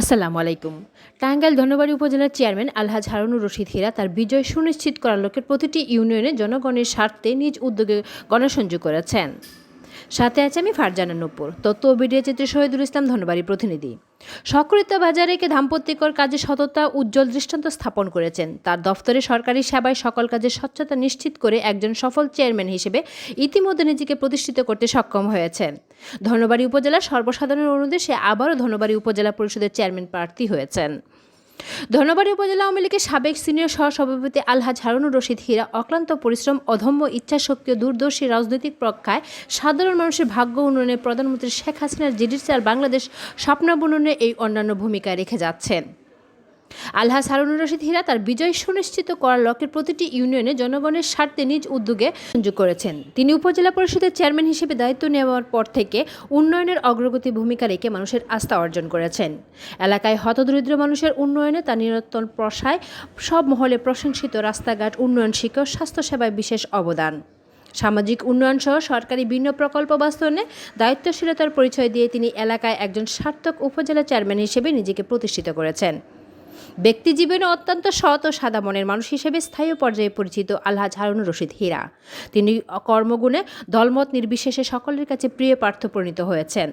আসসালামু আলাইকুম। টাঙ্গাইল ধনবাড়ি উপজেলার চেয়ারম্যান আলহাজ হারুনুর রশিদ হীরা তার বিজয় সুনিশ্চিত করার লক্ষ্যে প্রতিটি ইউনিয়নে জনগণের স্বার্থে নিজ উদ্যোগে গণসংযোগ করেছেন। সাথে আছে আমি ফারজানা নূপুর তথ্য ও মিডিয়া চিত্রে শহীদুল ইসলাম ধনবাড়ি প্রতিনিধি। সক্রিয়ত বাজারে রেখে দাম্পত্যিকর কাজে সততা, উজ্জ্বল দৃষ্টান্ত স্থাপন করেছেন। তার দফতরে সরকারি সেবায় সকল কাজে স্বচ্ছতা নিশ্চিত করে একজন সফল চেয়ারম্যান হিসেবে ইতিমধ্যে নিজেকে প্রতিষ্ঠিত করতে সক্ষম হয়েছেন। ধনবাড়ি উপজেলার সর্বসাধারণ অনুরোধে সে আবারও ধনবাড়ি উপজেলা পরিষদের চেয়ারম্যান প্রার্থী হয়েছেন। ধনবাড়ি উপজেলা আওয়ামী লীগের সাবেক সিনিয়র সহসভাপতি আলহাজ হারুনুর রশিদ হীরা অক্লান্ত পরিশ্রম অধম্য ইচ্ছাশক্তি ও দূরদর্শী রাজনৈতিক প্রজ্ঞায় সাধারণ মানুষের ভাগ্য উন্নয়নে প্রধানমন্ত্রী শেখ হাসিনার জিডির বাংলাদেশ স্বপ্নাবননে এই অন্যান্য ভূমিকা রেখে যাচ্ছেন। আলহাজ হারুনুর রশিদ হীরা তার বিজয় সুনিশ্চিত করার লক্ষ্যে প্রতিটি ইউনিয়নে জনগণের স্বার্থে নিজ উদ্যোগে সংযোগ করেছেন। তিনি উপজেলা পরিষদের চেয়ারম্যান হিসেবে দায়িত্ব নেওয়ার পর থেকে উন্নয়নের অগ্রগতি ভূমিকা রেখে মানুষের আস্থা অর্জন করেছেন। এলাকায় হতদরিদ্র মানুষের উন্নয়নে তার নিরন্তর প্রসায় সব মহলে প্রশংসিত রাস্তাঘাট, উন্নয়ন শিক্ষা স্বাস্থ্যসেবায় বিশেষ অবদান। সামাজিক উন্নয়ন সহ সরকারি বিভিন্ন প্রকল্প বাস্তবায়নে দায়িত্বশীলতার পরিচয় দিয়ে তিনি এলাকায় একজন সার্থক উপজেলা চেয়ারম্যান হিসেবে নিজেকে প্রতিষ্ঠিত করেছেন। ব্যক্তি জীবনে অত্যন্ত সৎ ও সাদা মনের মানুষ হিসেবে স্থায়ী পর্যায়ে পরিচিত আলহাজ হারুনুর রশিদ হীরা। তিনি কর্মগুণে দলমত নির্বিশেষে সকলের কাছে প্রিয় পার্থ পরিণত হয়েছেন।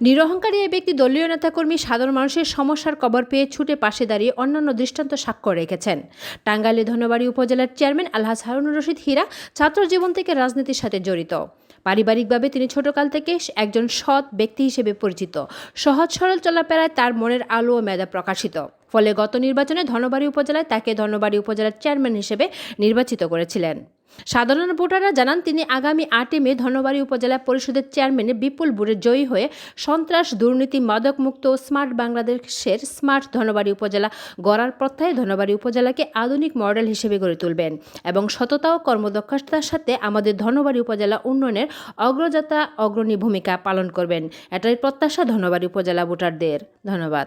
নিরহংকারী এই ব্যক্তি দলীয় নেতাকর্মী সাধারণ মানুষের সমস্যার কবর পেয়ে ছুটে পাশে দাঁড়িয়ে অন্যান্য দৃষ্টান্ত স্বাক্ষর রেখেছেন। টাঙ্গাইলে ধনবাড়ি উপজেলার চেয়ারম্যান আলহাজ হারুনুর রশিদ হীরা ছাত্র জীবন থেকে রাজনীতির সাথে জড়িত। পারিবারিকভাবে তিনি ছোটকাল থেকে একজন সৎ ব্যক্তি হিসেবে পরিচিত। সহজ সরল চলাফেরায় তার মনের আলো ও মেধা প্রকাশিত। ফলে গত নির্বাচনে ধনবাড়ি উপজেলায় তাকে ধনবাড়ি উপজেলার চেয়ারম্যান হিসেবে নির্বাচিত করেছিলেন। সাধারণ ভোটাররা জানান, তিনি আগামী আটই মে ধনবাড়ি উপজেলা পরিষদের চেয়ারম্যানে বিপুল বুড়ে জয়ী হয়ে সন্ত্রাস, দুর্নীতি, মাদকমুক্ত ও স্মার্ট বাংলাদেশের স্মার্ট ধনবাড়ি উপজেলা গড়ার প্রত্যয়ে ধনবাড়ি উপজেলাকে আধুনিক মডেল হিসেবে গড়ে তুলবেন এবং সততা ও কর্মদক্ষতার সাথে আমাদের ধনবাড়ি উপজেলা উন্নয়নের অগ্রযাত্রা, অগ্রণী ভূমিকা পালন করবেন। এটাই প্রত্যাশা ধনবাড়ি উপজেলা ভোটারদের। ধন্যবাদ।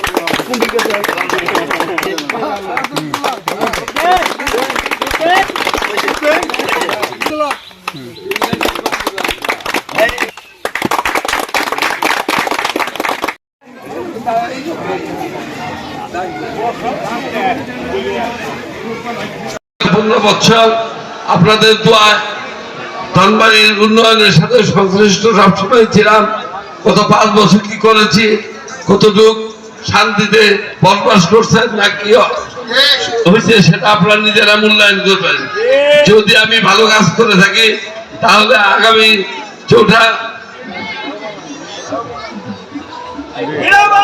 বছর আপনাদের দোয়ায় ধনবাড়ির উন্নয়নের সাথে সংশ্লিষ্ট সবসময় ছিলাম। গত পাঁচ বছর কি করেছি, কতটুক শান্তিতে বসবাস করছেন না কি হয়েছে সেটা আপনারা নিজেরা মূল্যায়ন করবেন। যদি আমি ভালো কাজ করে থাকি তাহলে আগামী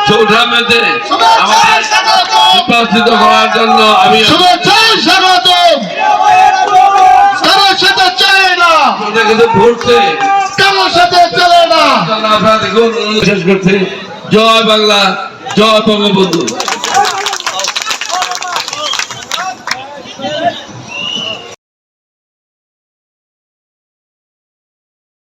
চৌঠা মেতে জন্য আমি শেষ করছে। জয় বাংলা। জয় বঙ্গবন্ধু